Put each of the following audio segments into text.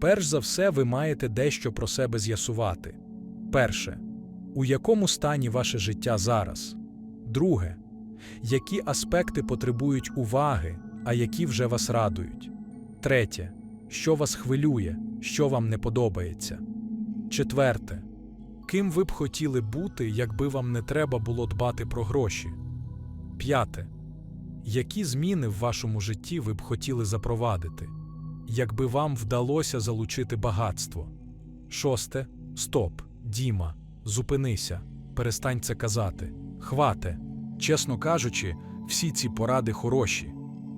Перш за все, ви маєте дещо про себе з'ясувати. Перше, у якому стані ваше життя зараз? Друге, які аспекти потребують уваги, а які вже вас радують? Третє, що вас хвилює, що вам не подобається? Четверте, ким ви б хотіли бути, якби вам не треба було дбати про гроші? П'яте. Які зміни в вашому житті ви б хотіли запровадити, якби вам вдалося залучити багатство? Шосте. Стоп, Діма, зупинися, перестань це казати. Хвате. Чесно кажучи, всі ці поради хороші,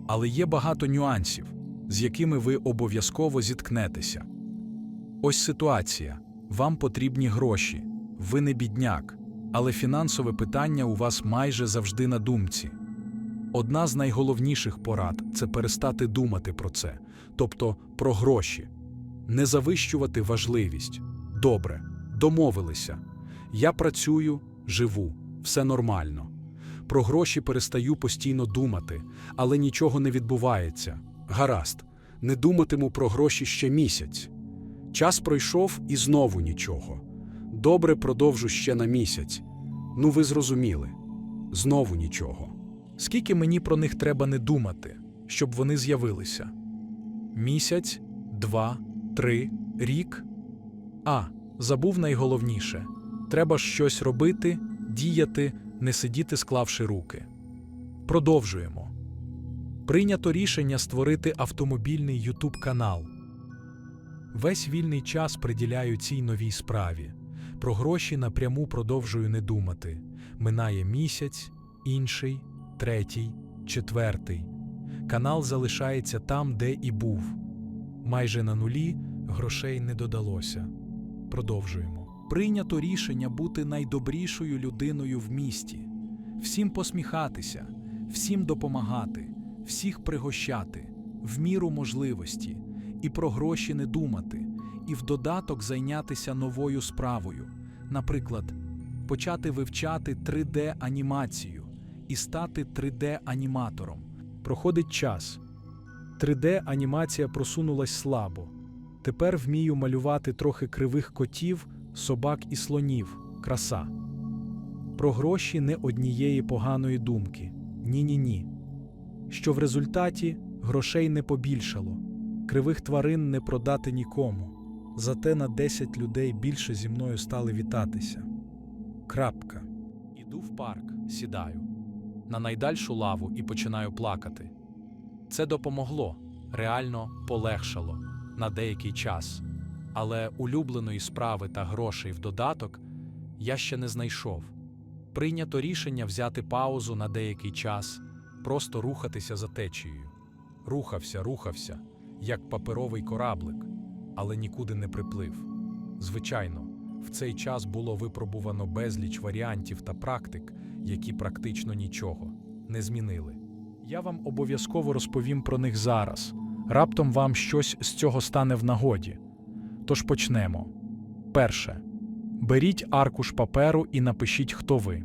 але є багато нюансів, з якими ви обов'язково зіткнетеся. Ось ситуація. Вам потрібні гроші, ви не бідняк, але фінансове питання у вас майже завжди на думці. Одна з найголовніших порад це перестати думати про це, тобто про гроші, не завищувати важливість. Добре, домовилися. Я працюю, живу, все нормально. Про гроші перестаю постійно думати, але нічого не відбувається. Гаразд, не думатиму про гроші ще місяць. Час пройшов і знову нічого. Добре продовжу ще на місяць. Ну, ви зрозуміли. Знову нічого. Скільки мені про них треба не думати, щоб вони з'явилися? Місяць, два, три, рік. А, забув найголовніше треба щось робити, діяти, не сидіти, склавши руки. Продовжуємо. Прийнято рішення створити автомобільний YouTube канал. Весь вільний час приділяю цій новій справі. Про гроші напряму продовжую не думати. Минає місяць, інший, третій, четвертий. Канал залишається там, де і був. Майже на нулі грошей не додалося. Продовжуємо. Прийнято рішення бути найдобрішою людиною в місті, всім посміхатися, всім допомагати, всіх пригощати, в міру можливості, і про гроші не думати, і в додаток зайнятися новою справою, наприклад, почати вивчати 3D-анімацію і стати 3D-аніматором. Проходить час. 3D-анімація просунулась слабо. Тепер вмію малювати трохи кривих котів, собак і слонів. Краса. Про гроші не однієї поганої думки. Ні-ні ні. Що в результаті грошей не побільшало, кривих тварин не продати нікому. Зате на 10 людей більше зі мною стали вітатися. Крапка. Іду в парк, сідаю на найдальшу лаву і починаю плакати. Це допомогло, реально полегшало на деякий час, але улюбленої справи та грошей в додаток я ще не знайшов. Прийнято рішення взяти паузу на деякий час, просто рухатися за течією. Рухався, рухався, як паперовий кораблик, але нікуди не приплив. Звичайно, в цей час було випробувано безліч варіантів та практик, які практично нічого не змінили. Я вам обов'язково розповім про них зараз. Раптом вам щось з цього стане в нагоді. Тож почнемо. Перше. Беріть аркуш паперу і напишіть, хто ви.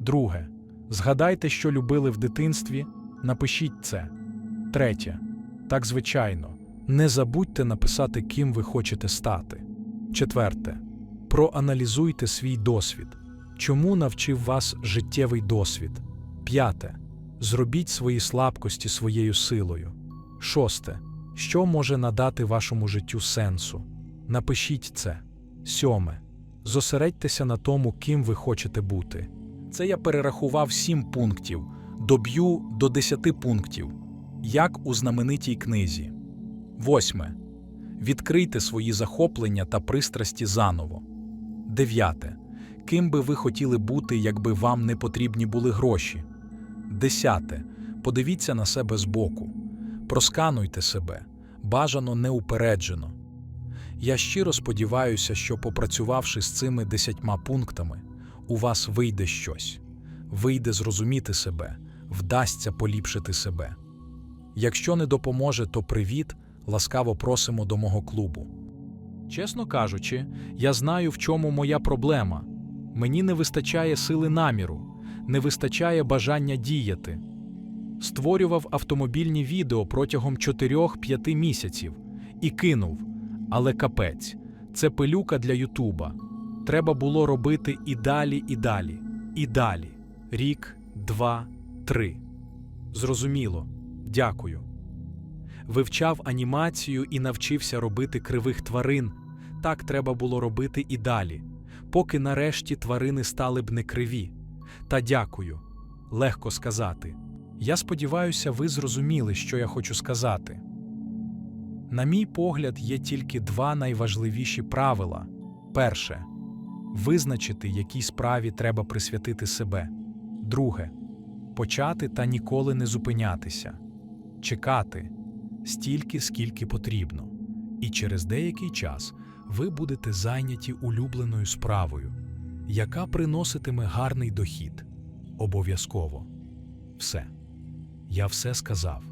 Друге. Згадайте, що любили в дитинстві. Напишіть це. Третє. Так звичайно. Не забудьте написати, ким ви хочете стати. Четверте. Проаналізуйте свій досвід. Чому навчив вас життєвий досвід? П'яте. Зробіть свої слабкості своєю силою. Шосте. Що може надати вашому життю сенсу? Напишіть це. Сьоме. Зосередьтеся на тому, ким ви хочете бути. Це я перерахував сім пунктів, доб'ю до десяти пунктів, як у знаменитій книзі. Восьме. Відкрийте свої захоплення та пристрасті заново. Дев'яте. Ким би ви хотіли бути, якби вам не потрібні були гроші? Десяте. Подивіться на себе збоку. Проскануйте себе, бажано неупереджено. Я щиро сподіваюся, що, попрацювавши з цими десятьма пунктами, у вас вийде щось, вийде зрозуміти себе, вдасться поліпшити себе. Якщо не допоможе, то привіт, ласкаво просимо до мого клубу. Чесно кажучи, я знаю, в чому моя проблема. Мені не вистачає сили наміру, не вистачає бажання діяти. Створював автомобільні відео протягом 4-5 місяців і кинув, Але капець, це пилюка для Ютуба. Треба було робити і далі, і далі, і далі. Рік, два, три. Зрозуміло. Дякую. Вивчав анімацію і навчився робити кривих тварин. Так треба було робити і далі, поки нарешті тварини стали б не криві. Та дякую. Легко сказати. Я сподіваюся, ви зрозуміли, що я хочу сказати. На мій погляд, є тільки два найважливіші правила: перше визначити, якій справі треба присвятити себе. Друге почати та ніколи не зупинятися, чекати стільки, скільки потрібно, і через деякий час ви будете зайняті улюбленою справою, яка приноситиме гарний дохід. Обов'язково. Все. Я все сказав.